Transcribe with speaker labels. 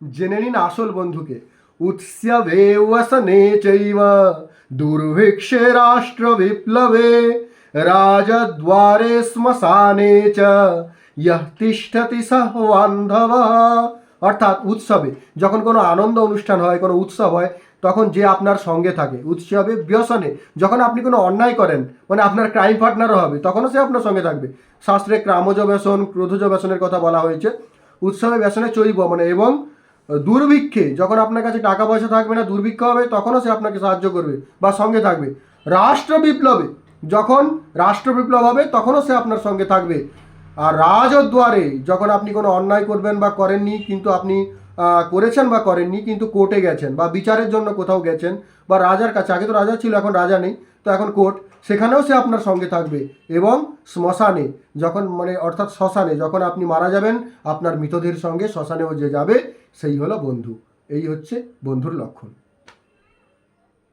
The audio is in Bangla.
Speaker 1: জেনে নিন আসল বন্ধুকে। উৎসবে ওয়াসনে চৈব, দুর্ভিক্ষে রাষ্ট্র বিপ্লবে রাজদ্বারে শ্মশানে চ, ইহ তিষ্ঠতি সহ বান্ধব। অর্থাৎ উৎসবে যখন কোনো আনন্দ অনুষ্ঠান হয়, কোনো উৎসব হয়, তখন যে আপনার সঙ্গে থাকে। উৎসবে ব্যসনে যখন আপনি কোনো অন্যায় করেন মানে আপনার ক্রাইম পার্টনারও হবে, তখনও সে আপনার সঙ্গে থাকবে। শাস্ত্রে ক্রামজ ব্যসন, ক্রোধজ ব্যসনের কথা বলা হয়েছে। উৎসবে ব্যসনে চৈব মানে এবং দুর্ভিক্ষে, যখন আপনার কাছে টাকা পয়সা থাকবে না, দুর্ভিক্ষ হবে, তখনও সে আপনাকে সাহায্য করবে বা সঙ্গে থাকবে। রাষ্ট্র বিপ্লবে, যখন রাষ্ট্র বিপ্লব হবে, তখনও সে আপনার সঙ্গে থাকবে। আর রাজদ্বারে, যখন আপনি কোনো অন্যায় করবেন বা করেননি, কিন্তু আপনি করেছেন বা করেননি, কিন্তু কোর্টে গেছেন বা বিচারের জন্য কোথাও গেছেন বা রাজার কাছে, আগে তো রাজা ছিল, এখন রাজা নেই, তো এখন কোর্ট, সেখানেও সে আপনার সঙ্গে থাকবে এবং শ্মশানে, যখন মানে অর্থাৎ শ্মশানে, যখন আপনি মারা যাবেন, আপনার মৃতদের সঙ্গে শ্মশানেও যে যাবে সেই হলো বন্ধু। এই হচ্ছে বন্ধুর লক্ষণ।